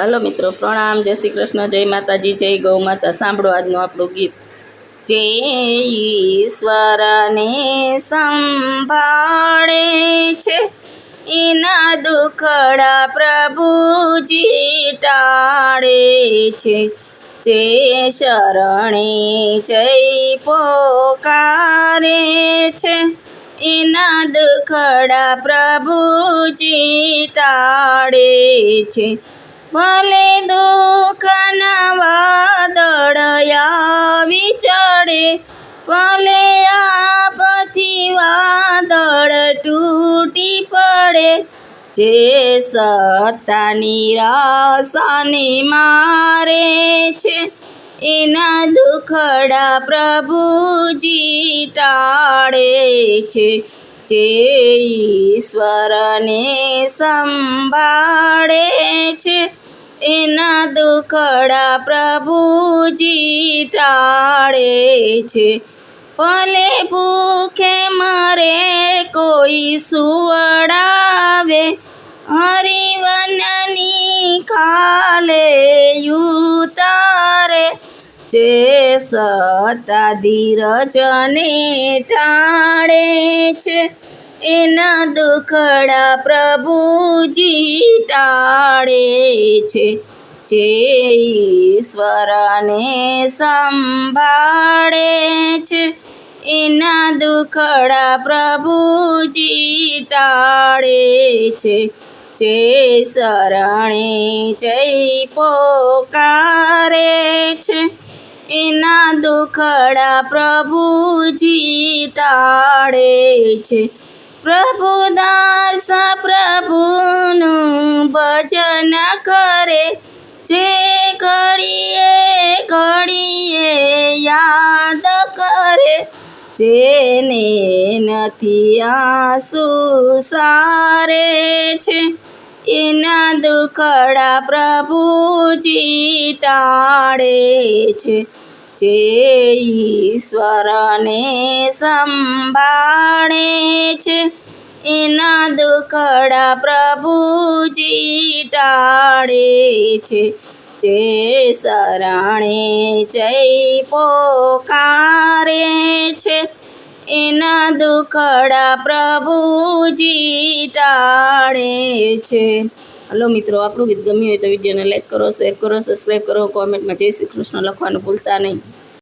Hello મિત્રો, પ્રણામ, જય શ્રી કૃષ્ણ, જય માતાજી, જય ગૌ માતા. સાંભળો આજનું આપણું ગીત. જે ઈશ્વરને સંભાળે છે, એના દુખડા પ્રભુજી ટાળે છે. જે શરણે જય પોકારે છે, એના દુખડા પ્રભુજી ટાળે છે. ભલે દુઃખના વાદળ આવી ચડે. ભલે આપથી વાદળ તૂટી પડે. જે સત્તાની રાસાને મારે છે. એના દુખડા પ્રભુજી ટાળે છે. જે ઈશ્વરને સંભાળે છે. એના દુખડા પ્રભુજી ટાળે છે. ભલે ભૂખે મરે, કોઈ સુવડાવે, હરિવનની ખાલે યુતારે જે સતા ધીરજને ટાળે છે. એના દુખડા પ્રભુજી ટાળે છે. જે ઈશ્વરને સંભાળે છે. એના દુખડા પ્રભુજી ટાળે છે. જે શરણે જય પોકારે છે. એના દુખડા પ્રભુજી ટાળે છે. પ્રભુદાસ પ્રભુનું ભજન કરે જે ઘડીએ ઘડીએ યાદ કરે, જેને નથી આંસુ સારે છે. એના દુખડા પ્રભુજી ટાળે છે. જે ઈશ્વરને સંભાળે છે. એના દુખડા પ્રભુજી ટાળે છે. જે શરણે જય પોકારે છે. એના દુખડા પ્રભુજી ટાળે છે. હલો મિત્રો, આપણું ગીત ગમ્યું હોય તો વિડીયોને લાઈક કરો શેર કરો સબસ્ક્રાઈબ કરો કોમેન્ટમાં જય શ્રી કૃષ્ણ લખવાનું ભૂલતા નહીં.